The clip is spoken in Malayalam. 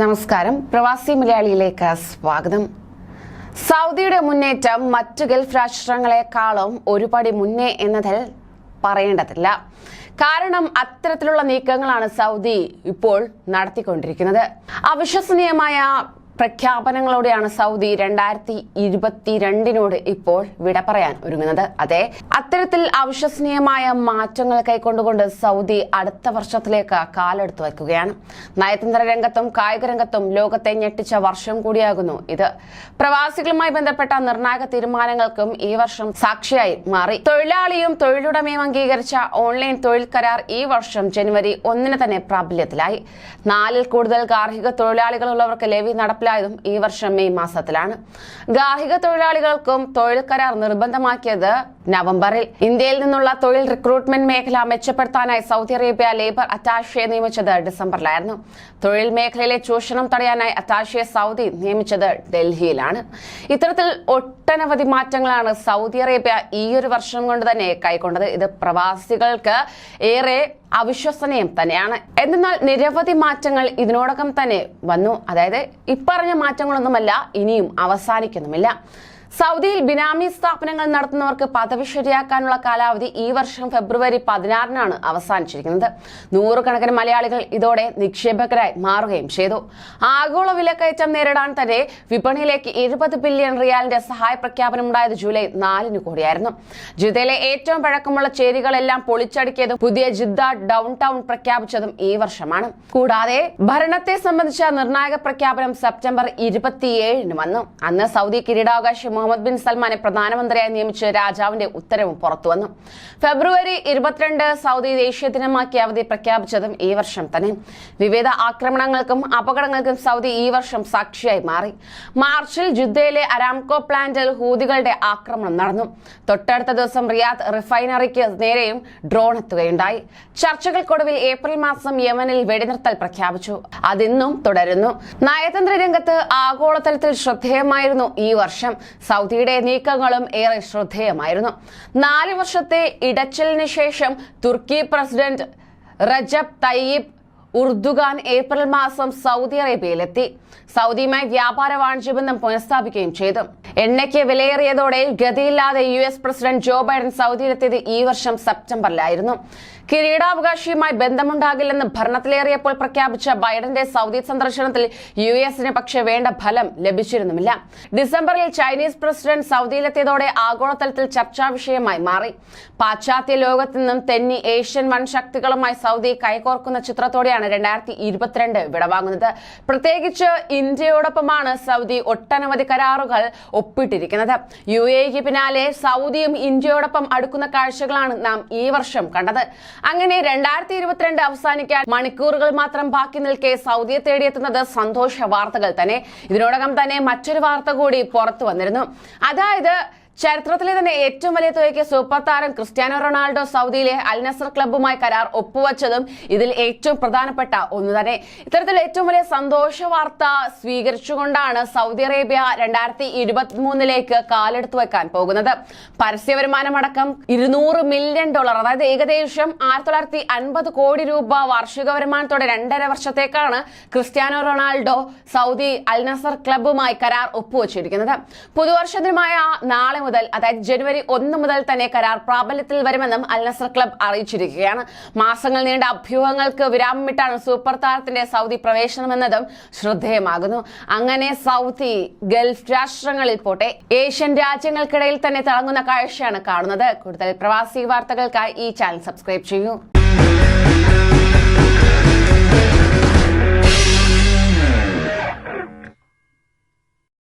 നമസ്കാരം. പ്രവാസി മലയാളിയിലേക്ക് സ്വാഗതം. സൗദിയുടെ മുന്നേറ്റം മറ്റു ഗൾഫ് രാഷ്ട്രങ്ങളെക്കാളും ഒരുപടി മുന്നേ എന്നതിൽ പറയേണ്ടതില്ല. കാരണം അത്തരത്തിലുള്ള നീക്കങ്ങളാണ് സൗദി ഇപ്പോൾ നടത്തിക്കൊണ്ടിരിക്കുന്നത്. അവിശ്വസനീയമായ പ്രഖ്യാപനങ്ങളോടെയാണ് സൗദി രണ്ടായിരത്തി ഇരുപത്തിരണ്ടിനോട് ഇപ്പോൾ വിട പറയാൻ ഒരുങ്ങുന്നത്. അതെ അത്തരത്തിൽ അവിശ്വസനീയമായ മാറ്റങ്ങൾ കൈക്കൊണ്ടുകൊണ്ട് സൗദി അടുത്ത വർഷത്തിലേക്ക് കാലെടുത്തു വയ്ക്കുകയാണ്. നയതന്ത്ര രംഗത്തും കായിക രംഗത്തും ലോകത്തെ ഞെട്ടിച്ച വർഷം കൂടിയാകുന്നു ഇത്. പ്രവാസികളുമായി ബന്ധപ്പെട്ട നിർണായക തീരുമാനങ്ങൾക്കും ഈ വർഷം സാക്ഷിയായി മാറി. തൊഴിലാളിയും തൊഴിലുടമയും അംഗീകരിച്ച ഓൺലൈൻ തൊഴിൽ കരാർ ഈ വർഷം ജനുവരി ഒന്നിന് തന്നെ പ്രാബല്യത്തിലായി. നാലിൽ കൂടുതൽ ഗാർഹിക തൊഴിലാളികളുള്ളവർക്ക് ലെവി നടപ്പിലായതും ഈ വർഷം മെയ് മാസത്തിലാണ്. ഗാർഹിക തൊഴിലാളികൾക്കും തൊഴിൽ കരാർ നിർബന്ധമാക്കിയത് നവംബറിൽ. ഇന്ത്യയിൽ നിന്നുള്ള തൊഴിൽ റിക്രൂട്ട്മെന്റ് മേഖല മെച്ചപ്പെടുത്താനായി സൗദി അറേബ്യ ലേബർ അറ്റാഷയെ നിയമിച്ചത് ഡിസംബറിലായിരുന്നു. തൊഴിൽ മേഖലയിലെ ചൂഷണം തടയാനായി അറ്റാഷയെ സൗദി നിയമിച്ചത് ഡൽഹിയിലാണ്. ഇത്തരത്തിൽ ഒട്ടനവധി മാറ്റങ്ങളാണ് സൗദി അറേബ്യ ഈ ഒരു വർഷം കൊണ്ട് തന്നെ കൈക്കൊണ്ടത്. ഇത് പ്രവാസികൾക്ക് ഏറെ അവിശ്വസനീയം തന്നെയാണ്. എന്നാൽ നിരവധി മാറ്റങ്ങൾ ഇതിനോടകം തന്നെ വന്നു. അതായത് ഇപ്പറഞ്ഞ മാറ്റങ്ങളൊന്നുമല്ല ഇനിയും അവസാനിക്കുന്നുമില്ല. സൗദിയിൽ ബിനാമി സ്ഥാപനങ്ങൾ നടത്തുന്നവർക്ക് പദവി ശരിയാക്കാനുള്ള കാലാവധി ഈ വർഷം ഫെബ്രുവരി പതിനാറിനാണ് അവസാനിച്ചിരിക്കുന്നത്. നൂറുകണക്കിന് മലയാളികൾ ഇതോടെ നിക്ഷേപകരായി മാറുകയും ചെയ്തു. ആഗോള വിലക്കയറ്റം നേരിടാൻ തന്നെ വിപണിയിലേക്ക് എഴുപത് ബില്യൺ റിയാലിന്റെ സഹായ പ്രഖ്യാപനം ഉണ്ടായത് ജൂലൈ നാലിന് കൂടിയായിരുന്നു. ജിദ്ദയിലെ ഏറ്റവും പഴക്കമുള്ള ചേരികളെല്ലാം പൊളിച്ചടുക്കിയതും പുതിയ ജിദ്ദ ഡൗൺ ടൗൺ പ്രഖ്യാപിച്ചതും ഈ വർഷമാണ്. കൂടാതെ ഭരണത്തെ സംബന്ധിച്ച നിർണായക പ്രഖ്യാപനം സെപ്റ്റംബർ ഇരുപത്തിയേഴിന് വന്നു. അന്ന് സൗദി കിരീടാവകാശി മുഹമ്മദ് ബിൻ സൽമാനെ പ്രധാനമന്ത്രിയായി നിയമിച്ച് രാജാവിന്റെ ഉത്തരവും പുറത്തുവന്നു. ഫെബ്രുവരി ഇരുപത്തിരണ്ട് സൗദി ദേശീയ ദിനമാക്കി അവധി പ്രഖ്യാപിച്ചതും ഈ വർഷം തന്നെ. വിവിധ ആക്രമണങ്ങൾക്കും അപകടങ്ങൾക്കും സൗദി ഈ വർഷം സാക്ഷിയായി മാറി. മാർച്ചിൽ ജുദ്ദയിലെ അരാംകോ പ്ലാന്റിൽ ഹൂതികളുടെ ആക്രമണം നടന്നു. തൊട്ടടുത്ത ദിവസം റിയാദ് റിഫൈനറിക്ക് നേരെയും ഡ്രോൺ എത്തുകയുണ്ടായി. ചർച്ചകൾക്കൊടുവിൽ ഏപ്രിൽ മാസം യമനിൽ വെടിനിർത്തൽ പ്രഖ്യാപിച്ചു. അതിന്നും തുടരുന്നു. നയതന്ത്ര രംഗത്ത് ആഗോളതലത്തിൽ ശ്രദ്ധേയമായിരുന്നു ഈ വർഷം. സൗദിയുടെ നീക്കങ്ങളും ഏറെ ശ്രദ്ധേയമായിരുന്നു. നാല് വർഷത്തെ ഇടച്ചിലിന് ശേഷം Turkey president Recep Tayyip Erdogan April മാസം സൗദി അറേബ്യയിലെത്തി. സൗദിയുമായി വ്യാപാര വാണിജ്യ ബന്ധം പുനഃസ്ഥാപിക്കുകയും ചെയ്തു. എണ്ണയ്ക്ക് വിലയേറിയതോടെ ഗതിയില്ലാതെ U S president Joe Biden സൗദിയിലെത്തിയത് ഈ വർഷം സെപ്റ്റംബറിലായിരുന്നു. കിരീടാവകാശിയുമായി ബന്ധമുണ്ടാകില്ലെന്ന് ഭരണത്തിലേറിയപ്പോൾ പ്രഖ്യാപിച്ച ബൈഡന്റെ സൗദി സന്ദർശനത്തിൽ യു എസിന് പക്ഷെ വേണ്ട ഫലം ലഭിച്ചിരുന്നുമില്ല. ഡിസംബറിൽ ചൈനീസ് പ്രസിഡന്റ് സൗദിയിലെത്തിയതോടെ ആഗോളതലത്തിൽ ചർച്ചാ വിഷയമായി മാറി. പാശ്ചാത്യ ലോകത്തു നിന്നും തെന്നി ഏഷ്യൻ വൺ ശക്തികളുമായി സൗദി കൈകോർക്കുന്ന ചിത്രത്തോടെയാണ് രണ്ടായിരത്തി ഇരുപത്തിരണ്ട് വിടവാങ്ങുന്നത്. പ്രത്യേകിച്ച് ഇന്ത്യയോടൊപ്പമാണ് സൗദി ഒട്ടനവധി കരാറുകൾ ഒപ്പിട്ടിരിക്കുന്നത്. യു എക്ക് പിന്നാലെ സൗദിയും ഇന്ത്യയോടൊപ്പം അടുക്കുന്ന കാഴ്ചകളാണ് നാം ഈ വർഷം കണ്ടത്. അങ്ങനെ രണ്ടായിരത്തി ഇരുപത്തിരണ്ട് അവസാനിക്കാൻ മണിക്കൂറുകൾ മാത്രം ബാക്കി നിൽക്കെ സൗദിയെ തേടിയെത്തുന്നത് സന്തോഷ വാർത്തകൾ തന്നെ. ഇതിനോടകം തന്നെ മറ്റൊരു വാർത്ത കൂടി പുറത്തു വന്നിരുന്നു. അതായത് ചരിത്രത്തിലെ തന്നെ ഏറ്റവും വലിയ തുകയ്ക്ക് സൂപ്പർ താരം ക്രിസ്ത്യാനോ റൊണാൾഡോ സൗദിയിലെ അൽനസർ ക്ലബ്ബുമായി കരാർ ഒപ്പുവച്ചതും ഇതിൽ ഏറ്റവും പ്രധാനപ്പെട്ട ഒന്ന് തന്നെ. ഇത്തരത്തിൽ ഏറ്റവും വലിയ സന്തോഷ വാർത്ത സ്വീകരിച്ചുകൊണ്ടാണ് സൗദി അറേബ്യ രണ്ടായിരത്തി ഇരുപത്തി മൂന്നിലേക്ക് കാലെടുത്തു വെക്കാൻ പോകുന്നത്. പരസ്യ വരുമാനമടക്കം ഇരുന്നൂറ് മില്യൺ ഡോളർ അതായത് ഏകദേശം ആയിരത്തി തൊള്ളായിരത്തി അൻപത് കോടി രൂപ വാർഷിക വരുമാനത്തോടെ രണ്ടര വർഷത്തേക്കാണ് Cristiano Ronaldo Saudi Al Nassr ക്ലബ്ബുമായി കരാർ ഒപ്പുവച്ചിരിക്കുന്നത്. പുതുവർഷത്തിനുമായ നാളെ മുതൽ അതായത് ജനുവരി ഒന്ന് മുതൽ തന്നെ കരാർ പ്രാബല്യത്തിൽ വരുമെന്നും അൽ നസർ ക്ലബ് അറിയിച്ചിരിക്കുകയാണ്. മാസങ്ങൾ നീണ്ട അഭ്യൂഹങ്ങൾക്ക് വിരാമമിട്ടാണ് സൂപ്പർ താരത്തിന്റെ സൗദി പ്രവേശനമെന്നതും ശ്രദ്ധേയമാകുന്നു. അങ്ങനെ സൗദി ഗൾഫ് രാഷ്ട്രങ്ങളിൽ പോട്ടെ ഏഷ്യൻ രാജ്യങ്ങൾക്കിടയിൽ തന്നെ തിളങ്ങുന്ന കാഴ്ചയാണ് കാണുന്നത്. കൂടുതൽ പ്രവാസി വാർത്തകൾക്കായി ഈ ചാനൽ സബ്സ്ക്രൈബ് ചെയ്യൂ.